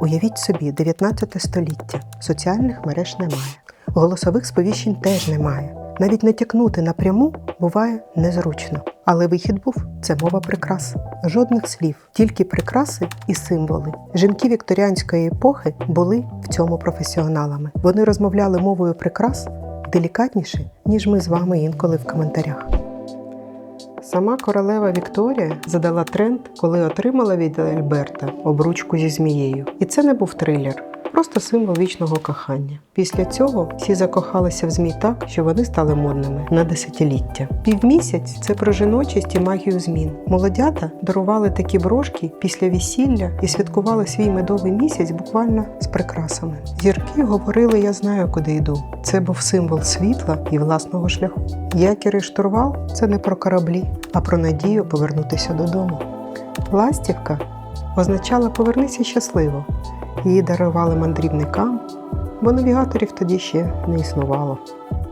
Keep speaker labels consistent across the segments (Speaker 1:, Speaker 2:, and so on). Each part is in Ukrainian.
Speaker 1: Уявіть собі, 19 століття. Соціальних мереж немає. Голосових сповіщень теж немає. Навіть натякнути напряму буває незручно. Але вихід був це мова прикрас. Жодних слів, тільки прикраси і символи. Жінки вікторіанської епохи були в цьому професіоналами. Вони розмовляли мовою прикрас делікатніше, ніж ми з вами інколи в коментарях. Сама королева Вікторія задала тренд, коли отримала від Альберта обручку зі змією. І це не був трилер, просто символ вічного кохання. Після цього всі закохалися в змій так, що вони стали модними на десятиліття. Півмісяць це про жіночість і магію змін. Молодята дарували такі брошки після весілля і святкували свій медовий місяць буквально з прикрасами. Зірки говорили: Я знаю, куди йду. Це був символ світла і власного шляху. Якір і штурвал це не про кораблі, а про надію повернутися додому. Ластівка означала повернися щасливо. Її дарували мандрівникам, бо навігаторів тоді ще не існувало.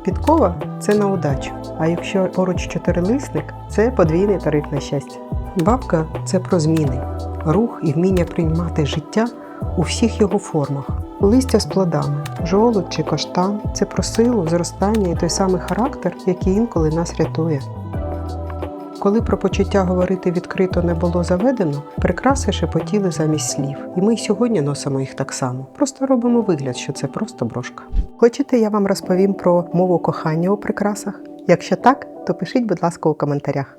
Speaker 1: Підкова це на удачу, а якщо поруч чотирилисник, це подвійний тариф на щастя. Бабка це про зміни, рух і вміння приймати життя у всіх його формах. Листя з плодами, жолудь чи каштан це про силу, зростання і той самий характер, який інколи нас рятує. Коли про почуття говорити відкрито не було заведено, прикраси шепотіли замість слів. І ми й сьогодні носимо їх так само. Просто робимо вигляд, що це просто брошка. Хочете, я вам розповім про мову кохання у прикрасах? Якщо так, то пишіть, будь ласка, у коментарях.